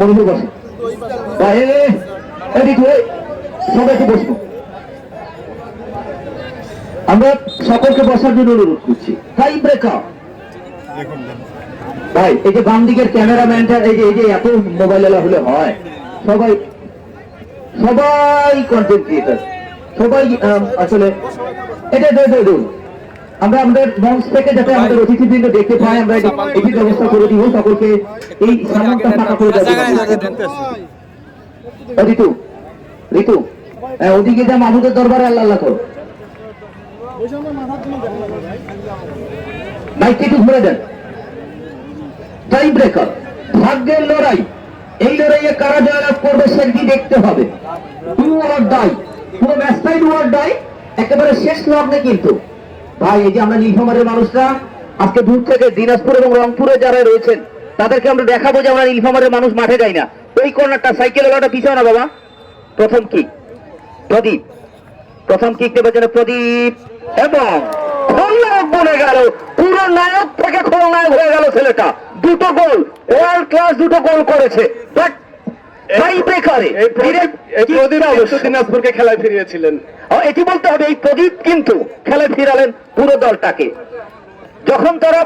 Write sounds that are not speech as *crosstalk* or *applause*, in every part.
মনিপুর বসে। বা এ এ এই সবাইকে বসবো আমরা সকলকে বসার জন্য অনুরোধ করছি। টাইম ব্রেকআপ ভাই, এই যে বাম দিকের ক্যামেরাম্যানটা, এই যে এই যে এত মোবাইল এলা হলে হয়। সবাই সবাই কন্টেন্ট ক্রিয়েটার সবাই আসলে এটা এটা। আমরা আমাদের মঞ্চ থেকে যাতে আমাদের অতিথিবৃন্দ দেখতে পাই আমরা এটি ব্যবস্থা করে দিব সকলকে এই সামনটা ফাঁকা করে দেবো ঋতু ঋতু ওদিকে যা মাহমুদের দরবারে আল্লাহ আল্লাহ করো। মাইক একটু ঘুরে দেন। ব্রেকার ভাগ্যের লড়াই। এই লড়াইয়ে কারা জয়লাভ করবে সেটি দেখতে হবে। টু আর ডাই পুরো ম্যাচটাই টু আর ডাই একেবারে শেষ লগ্নে কিন্তু। ভাই, এই যে আমরা নীলফামারের মানুষরা, আজকে দূর থেকে দিনাজপুর এবং রংপুরে যারা রয়েছেন, তাদেরকে আমরা দেখাবো যে আমরা নীলফামারের মানুষ মাঠে যাই না। ওই কর্নারটা, সাইকেল ওলাটা পিছনে না বাবা? প্রথম কি প্রদীপ। প্রথম কিক দেবার জন্য প্রদীপ। এবং খলনায়ক বনে গেল। পুরো নায়ক থেকে খলনায়ক হয়ে গেল ছেলেটা। দুটো গোল ওয়ার্ল্ড ক্লাস দুটো গোল করেছে। বাট দিনাজপুরকে খেলায় ফিরিয়েছিলেন। এটি বলতে হবে এই প্রদীপ কিন্তু খেলায় ফিরালেন পুরো দলটাকে। যখন তারা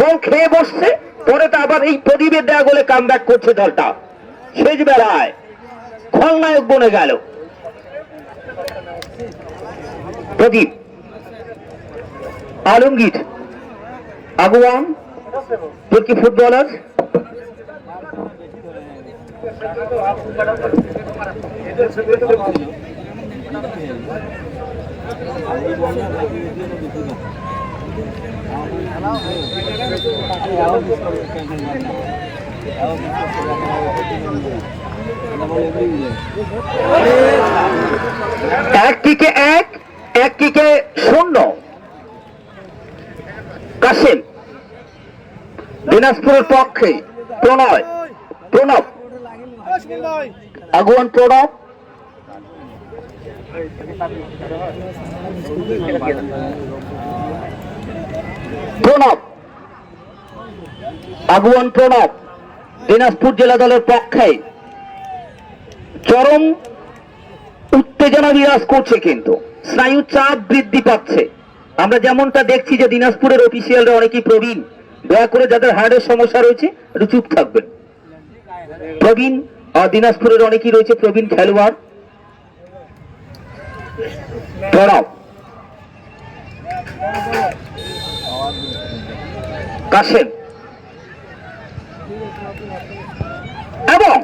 গোল খেয়ে বসছে পরে তো আবার এই প্রদীপের দেয়া গোলে কাম করছে দলটা। শেষ বেলায় খলনায়ক বনে গেল। প্রদীপ আলমগীর আগুয়ান তুর্কি ফুটবলার এক কিকে এক এক কিকে শূন্য। কাসিম দিনাজপুরের পক্ষে প্রণয় প্রণব। আগুয়ান প্রণব প্রণব। আগুয়ান প্রণব, দিনাজপুর জেলা দলের পক্ষে। চরম উত্তেজনা বিরাজ করছে কিন্তু। স্নায়ু চাপ বৃদ্ধি পাচ্ছে। আমরা যেমনটা দেখছি যে দিনাজপুরের অফিসিয়ালরা অনেকেই প্রবীণ। দয়া করে যাদের হার্টের সমস্যা রয়েছে, একটু চুপ থাকবেন। প্রবীণ দিনাজপুরের অনেকেই রয়েছে প্রবীণ খেলোয়াড়। প্রণব কাশেম। এবং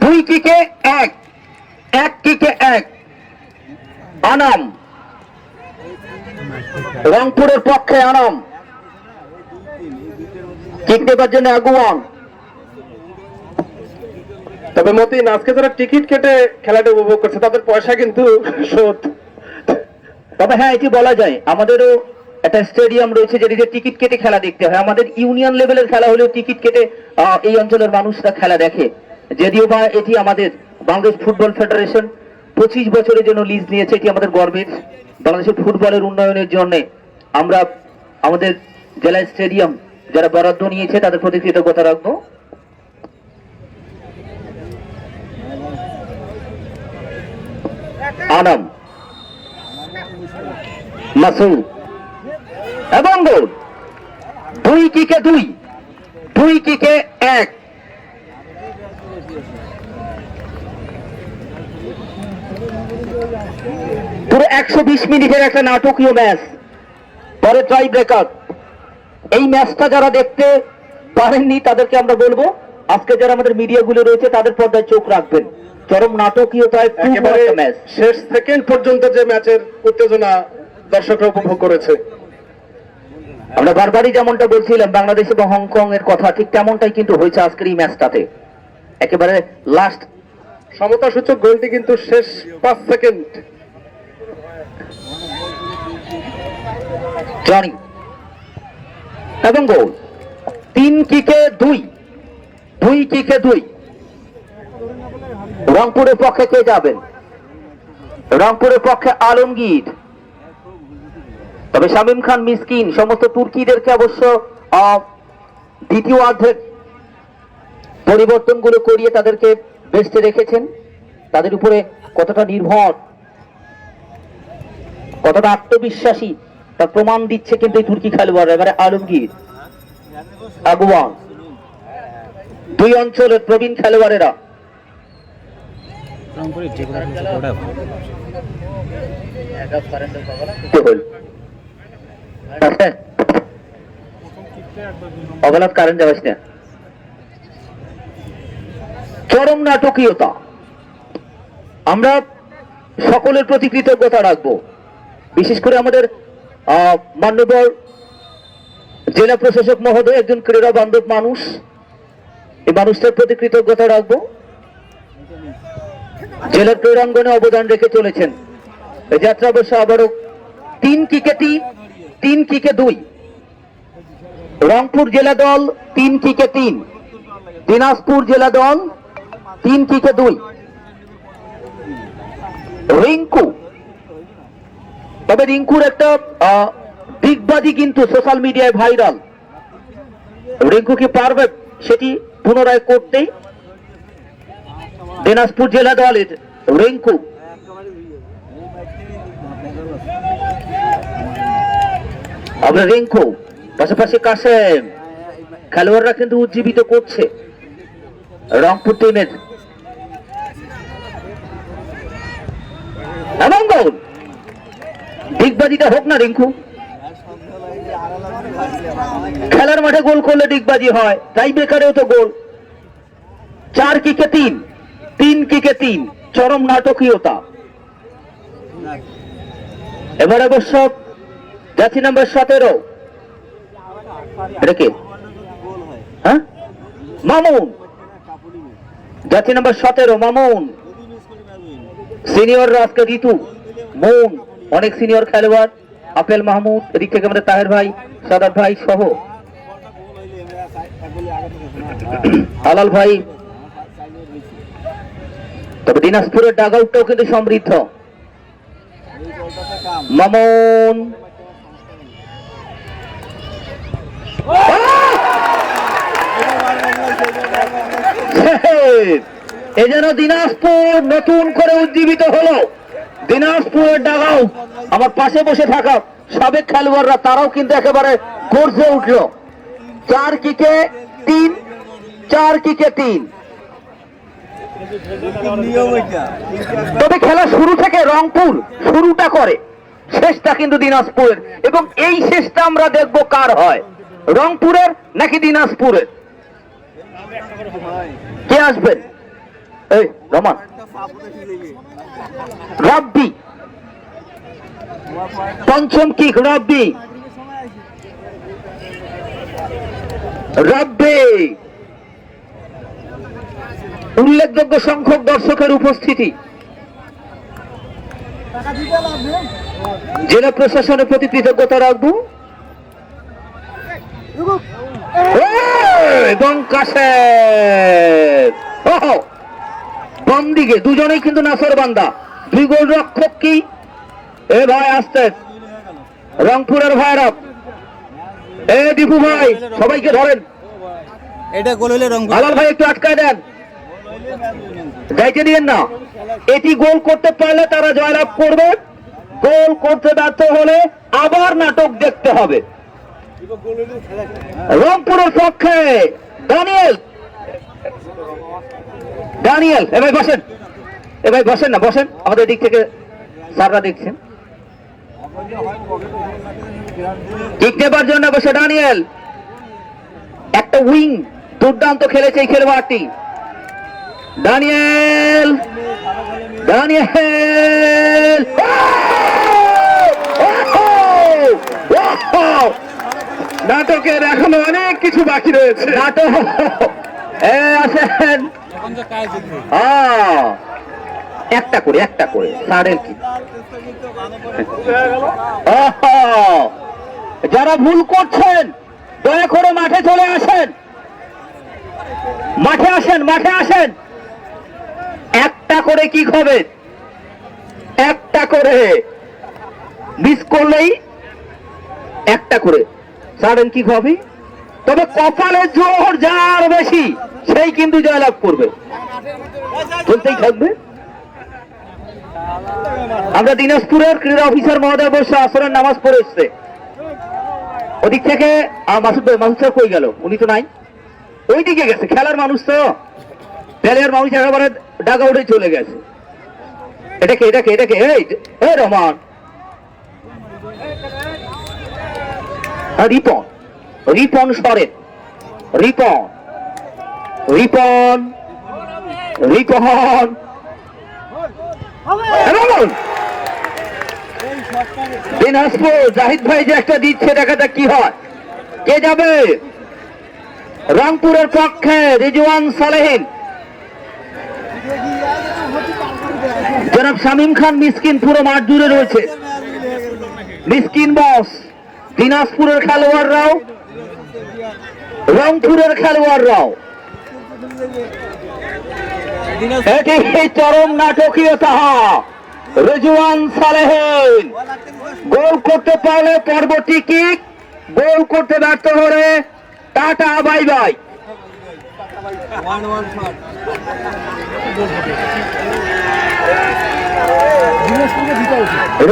দুই কিকে এক এক কিকে এক। আনাম। রংপুরের পক্ষে আনাম। কিক দেবার জন্য আগুয়ান। তবে মতিন আজকে যারা টিকিট কেটে খেলাটা উপভোগ করছে, তাদের পয়সা কিন্তু শোধ। তবে হ্যাঁ এটি বলা যায়, আমাদেরও একটা স্টেডিয়াম রয়েছে যেটিতে টিকিট কেটে খেলা দেখতে হয়। আমাদের ইউনিয়ন লেভেলের খেলা হলেও টিকিট কেটে এই অঞ্চলের মানুষরা খেলা দেখে। যদিও বা এটি আমাদের বাংলাদেশ ফুটবল ফেডারেশন পঁচিশ বছরের জন্য লিজ নিয়েছে, এটি আমাদের গর্বের। বাংলাদেশের ফুটবলের উন্নয়নের জন্য আমরা আমাদের জেলা স্টেডিয়াম যারা বরাদ্দ নিয়েছে, তাদের প্রতি কৃতজ্ঞতা রাখব। আনাম মাসুদ এবং গোল দুই কিকে দুই দুই কিকে এক। পুরো একশো বিশ মিনিটের একটা নাটকীয় ম্যাচ। পরে ট্রাই ব্রেকআপ এই ম্যাচটা যারা দেখতে পারেননি, তাদেরকে আমরা বলব, আজকে যারা আমাদের মিডিয়াগুলো রয়েছে, তাদের পর্দায় চোখ রাখবেন। চরম নাটকীয়তায় একেবারে ম্যাচ শেষ সেকেন্ড পর্যন্ত যে ম্যাচের উত্তেজনা দর্শকরা উপভোগ করেছে। আমরা বারবারই যেমনটা বলছিলাম বাংলাদেশ এবং হংকং এর কথা ঠিক তেমনটাই কিন্তু হয়েছে আজকের এই ম্যাচটাতে একেবারে লাস্ট সমতা সূচক গোলটি কিন্তু শেষ পাঁচ সেকেন্ড জনি এবং গোল তিন কিকে দুই। দুই কিকে দুই। রংপুরের পক্ষে কে যাবেন? রংপুরের পক্ষে আলমগীর। তবে শামীম খান মিসকিন, সমস্ত তুর্কিদেরকে অবশ্য দ্বিতীয় অর্ধেক পরিবর্তনগুলো করিয়ে তাদেরকে বেস্টে রেখেছেন। তাদের উপরে কতটা নির্ভর, কতটা আত্মবিশ্বাসী তার প্রমাণ দিচ্ছে কিন্তু এই তুর্কি খেলোয়াড় এবারে আলমগীর, আগুয়ান। দুই অঞ্চলের প্রবীণ খেলোয়াড়েরা যে ওটা না। চরম নাটকীয়তা। আমরা সকলের প্রতি কৃতজ্ঞতা রাখব। বিশেষ করে আমাদের মান্যবর জেলা প্রশাসক মহোদয় একজন ক্রীড়া বান্ধব মানুষ। এই মানুষটার প্রতি কৃতজ্ঞতা রাখব। জেলার ক্রীড়াঙ্গনে অবদান রেখে চলেছেন। যাত্রা অবশ্য আবারও তিন কিকেটি তিন কিকে দুই। রংপুর জেলা দল তিন কিকে তিন। দিনাজপুর জেলা দল তিন কিকে দুই। রিঙ্কু। তবে রিঙ্কুর একটা দিগবাজি কিন্তু সোশ্যাল মিডিয়ায় ভাইরাল। রিঙ্কু কি পারবে সেটি পুনরায় করতেই দিনাজপুর জেলা দলের রিঙ্কু। আমরা রিঙ্কু, পাশাপাশি কাসেম। খেলোয়াড়রা কিন্তু উজ্জীবিত করছে রংপুর টিমের। এমন গোল ডিগবাজিটা হোক না রিঙ্কু। খেলার মাঠে গোল করলে ডিগবাজি হয় তাই বেকারেও তো গোল। চার কিকে তিন। তিন কিকে তিন, চরম নাটকীয়তা। এবার অবশ্য যাচ্ছি নাম্বার সতেরো। কে? হ্যাঁ? মামুন। যাচ্ছি নাম্বার সতেরো, মামুন। সিনিয়র আজকে ঋতু মৌন, অনেক সিনিয়র খেলোয়াড়। আপেল মাহমুদ, এদিক থেকে আমাদের তাহের ভাই, সাদাত ভাই সহ। আলাল ভাই তবে দিনাজপুরের ডাগ আউটটাও কিন্তু সমৃদ্ধ। মামুন। *laughs* এ যেন দিনাজপুর নতুন করে উজ্জীবিত হলো। দিনাজপুরের ডাগাও আমার পাশে বসে থাকা সাবেক খেলোয়াড়রা, তারাও কিন্তু একেবারে গর্জে উঠল। চার কিকে তিন, চার কিকে তিন। তবে খেলা শুরু থেকে রংপুর শুরুটা করে। শেষটা কিন্তু দিনাজপুরের এবং এই শেষটা আমরা দেখব কার হয়? রংপুরের নাকি দিনাজপুরের? কে আসবেন এই, রমান। রাব্বি। পঞ্চম কিক রাব্বি। রাব্বি। উল্লেখযোগ্য সংখ্যক দর্শকের উপস্থিতি। জেলা প্রশাসনের প্রতি কৃতজ্ঞতা রাখব। এবং বাম দিকে দুজনেই কিন্তু নাসর বান্দা। দুই গোল রক্ষক কি? এ ভাই আসতে। রংপুরের ভাইরা এ দীপু ভাই সবাইকে ধরেন। এটা গোল হইলে রংপুর। আলাল ভাই একটু আটকায় দেন। যাইতে দিয়েন না। এটি গোল করতে পারলে তারা জয়লাভ করবে। গোল করতে ব্যর্থ হলে আবার নাটক দেখতে হবে। রংপুরের পক্ষে দানিয়েল। দানিয়েল এ ভাই বসেন। এ ভাই বসেন না, বসেন। আমাদের দিক থেকে স্যাররা দেখছেন। কিক নেবার জন্য বসে দানিয়েল। একটা উইং দুর্দান্ত খেলেছে এই খেলোয়াড়টি। দানিয়েল দানিয়েল নাটকের এখনও অনেক কিছু বাকি রয়েছে। নাটক। আসেন। একটা করে একটা করে। সাড়ের কি! যারা ভুল করছেন দয়া করে মাঠে চলে আসেন। মাঠে আসেন মাঠে আসেন। করে কি হবে? একটা করে। মিস করলেই একটা করে। সারেন কি হবে? তবে কপালে জোর যার বেশি, সেই কিন্তু জয়লাভ করবে। চলতেই থাকবে। আমরা দিনাজপুরের ক্রীড়া অফিসার মহোদয় বসে আসরের নামাজ পড়ে এসছে। ওদিক থেকে মাসুদ ভাই, মাসুদ স্যার কই গেল? উনি তো নাই। ওই দিকে গেছে, খেলার মানুষ তো। প্লেয়ার মানুষ একেবারে ডাকা উঠে চলে গেছে। এটা কে এটা কে এটা কে? এই এই রহমান। রিপন রিপন সরেন। রিপন রিপন রিপন। দিনাজপুর, জাহিদ ভাই যে একটা দিচ্ছে, দেখা যাক কি হয়। কে যাবে? রংপুরের পক্ষে রিজওয়ান সালেহিন। জনাব শামীম খান মিসকিন পুরো মাঠ জুড়ে রয়েছে। মিসকিন বস, দিনাজপুরের খেলোয়াড়রাও, রংপুরের খেলোয়াড়রাও। এটি চরম নাটকীয়তা? রেজুয়ান সালেহিন। গোল করতে পারলে পরবর্তী কিক, গোল করতে ব্যর্থ হলে tata bye bye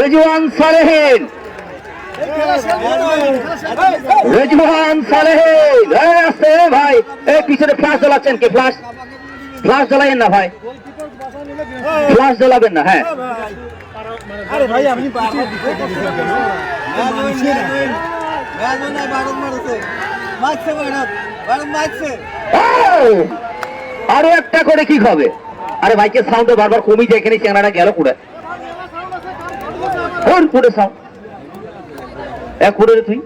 Rezwan Salehin. Rezwan Salehin. আসতে ভাই। এই পিছনে ফ্লাশ জ্বালাচ্ছেন কি? ফ্লাশ ফ্লাশ জ্বালাইয়েন না ভাই। ফ্লাশ জ্বালাবেন না হ্যাঁ। আরে ভাই! আরও একটা করে কি হবে। আরে মাইকের সাউন্ড বারবার কমই যায় এখানে চেনাটা গেল কুড়ে। কুড়ে সাউন্ড এক কুড়ে তুই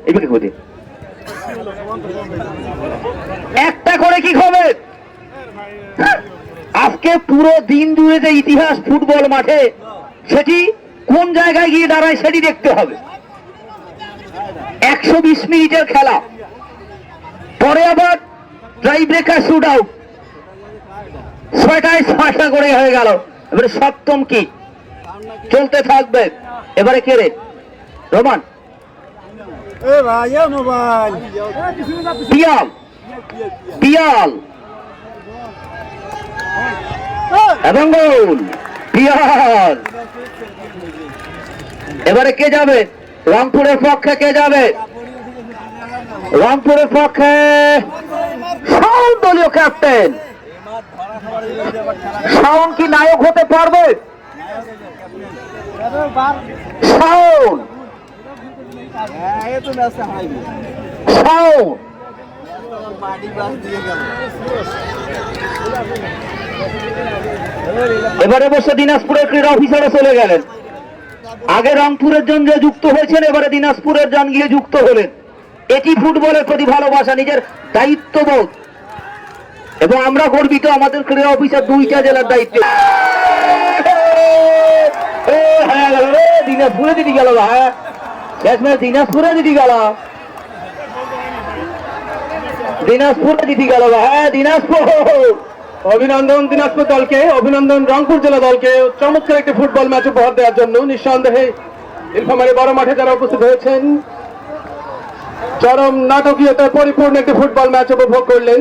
একটা করে কি হবে। আজকে পুরো দিন জুড়ে যে ইতিহাস ফুটবল মাঠে, সেটি কোন জায়গায় গিয়ে দাঁড়ায় সেটি দেখতে হবে। একশো বিশ মিনিটের খেলা। পরে আবার ট্রাই ব্রেকার শুট আউট। ছয়টায় ছয়টা করে হয়ে গেল। এবারে সপ্তম কি? চলতে থাকবে। এবারে কে রে? রোমান। পিয়াল। পিয়াল। এবং গোল। পিয়াল। এবারে কে যাবে? রংপুরের পক্ষে কে যাবে? রংপুরের পক্ষে শাওন দলীয় ক্যাপ্টেন শাওন কি নায়ক হতে পারবে? শাওন। শাওন। এবারে বসে দিনাজপুরের ক্রীড়া অফিসারে চলে গেলেন। আগে রংপুরের জন যে যুক্ত হয়েছেন, এবারে দিনাজপুরের জন গিয়ে যুক্ত হলেন। এটি ফুটবলের প্রতি ভালোবাসা নিজের দায়িত্ববোধ। এবং আমরা গর্বিত আমাদের ক্রীড়া অফিসার দুইটা জেলার দায়িত্বে। হ্যাঁ গেল রে, দিনাজপুরে দিদি গেল হ্যাঁ দিনাজপুরে দিদি গেল। দিনাজপুরে দিদি গেল হ্যাঁ দিনাজপুর। অভিনন্দন দিনাজপুর দলকে অভিনন্দন রংপুর জেলা দলকে। চমৎকার একটি ফুটবল ম্যাচ উপহার দেওয়ার জন্য নিঃসন্দেহে ইলফামারি বড় মাঠে যারা উপস্থিত হয়েছেন চরম নাটকীয়তায় পরিপূর্ণ একটি ফুটবল ম্যাচ উপভোগ করলেন।